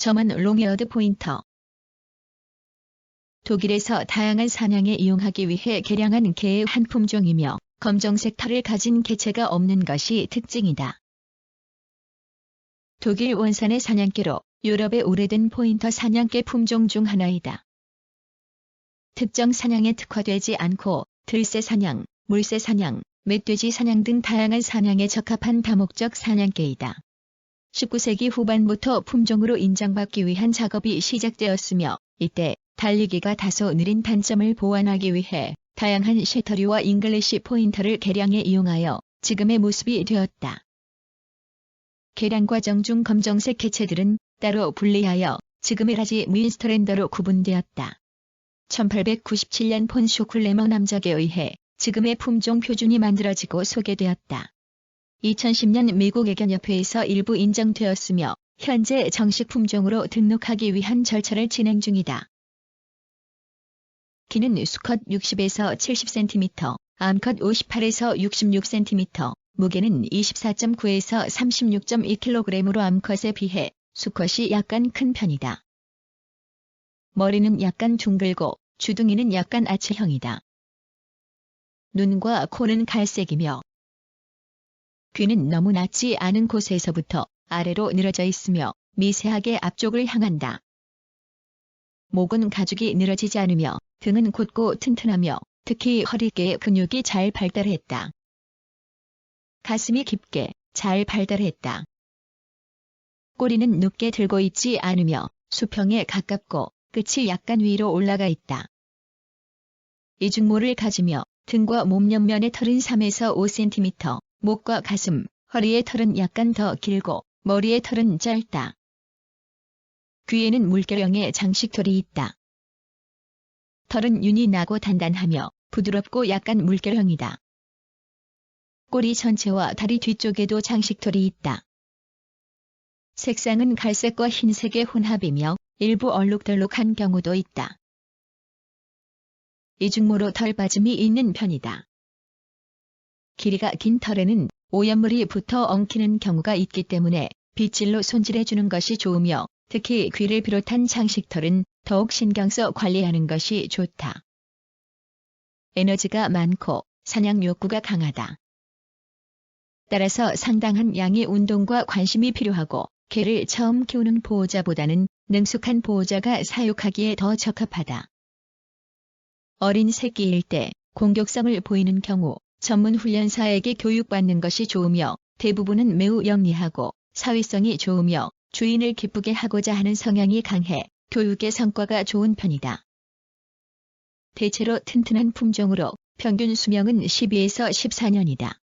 점은 롱에어드 포인터. 독일에서 다양한 사냥에 이용하기 위해 개량한 개의 한 품종이며 검정색 털을 가진 개체가 없는 것이 특징이다. 독일 원산의 사냥개로 유럽의 오래된 포인터 사냥개 품종 중 하나이다. 특정 사냥에 특화되지 않고 들새 사냥, 물새 사냥, 멧돼지 사냥 등 다양한 사냥에 적합한 다목적 사냥개이다. 19세기 후반부터 품종으로 인정받기 위한 작업이 시작되었으며 이때 달리기가 다소 느린 단점을 보완하기 위해 다양한 쉐터류와 잉글리시 포인터를 개량해 이용하여 지금의 모습이 되었다. 개량 과정 중 검정색 개체들은 따로 분리하여 지금의 라지 윈스터랜더로 구분되었다. 1897년 폰 쇼클레머 남작에 의해 지금의 품종 표준이 만들어지고 소개되었다. 2010년 미국 애견협회에서 일부 인정되었으며 현재 정식 품종으로 등록하기 위한 절차를 진행 중이다. 키는 수컷 60에서 70cm, 암컷 58에서 66cm, 무게는 24.9에서 36.2kg으로 암컷에 비해 수컷이 약간 큰 편이다. 머리는 약간 둥글고 주둥이는 약간 아치형이다. 눈과 코는 갈색이며 귀는 너무 낮지 않은 곳에서부터 아래로 늘어져 있으며 미세하게 앞쪽을 향한다. 목은 가죽이 늘어지지 않으며 등은 곧고 튼튼하며 특히 허리깨의 근육이 잘 발달했다. 가슴이 깊게 잘 발달했다. 꼬리는 높게 들고 있지 않으며 수평에 가깝고 끝이 약간 위로 올라가 있다. 이중모를 가지며 등과 몸 옆면의 털은 3에서 5cm, 목과 가슴, 허리의 털은 약간 더 길고 머리의 털은 짧다. 귀에는 물결형의 장식털이 있다. 털은 윤이 나고 단단하며 부드럽고 약간 물결형이다. 꼬리 전체와 다리 뒤쪽에도 장식털이 있다. 색상은 갈색과 흰색의 혼합이며 일부 얼룩덜룩한 경우도 있다. 이중모로 털 빠짐이 있는 편이다. 길이가 긴 털에는 오염물이 붙어 엉키는 경우가 있기 때문에 빗질로 손질해 주는 것이 좋으며 특히 귀를 비롯한 장식털은 더욱 신경 써 관리하는 것이 좋다. 에너지가 많고 사냥 욕구가 강하다. 따라서 상당한 양의 운동과 관심이 필요하고 개를 처음 키우는 보호자보다는 능숙한 보호자가 사육하기에 더 적합하다. 어린 새끼일 때 공격성을 보이는 경우 전문 훈련사에게 교육받는 것이 좋으며 대부분은 매우 영리하고 사회성이 좋으며 주인을 기쁘게 하고자 하는 성향이 강해 교육의 성과가 좋은 편이다. 대체로 튼튼한 품종으로 평균 수명은 12에서 14년이다.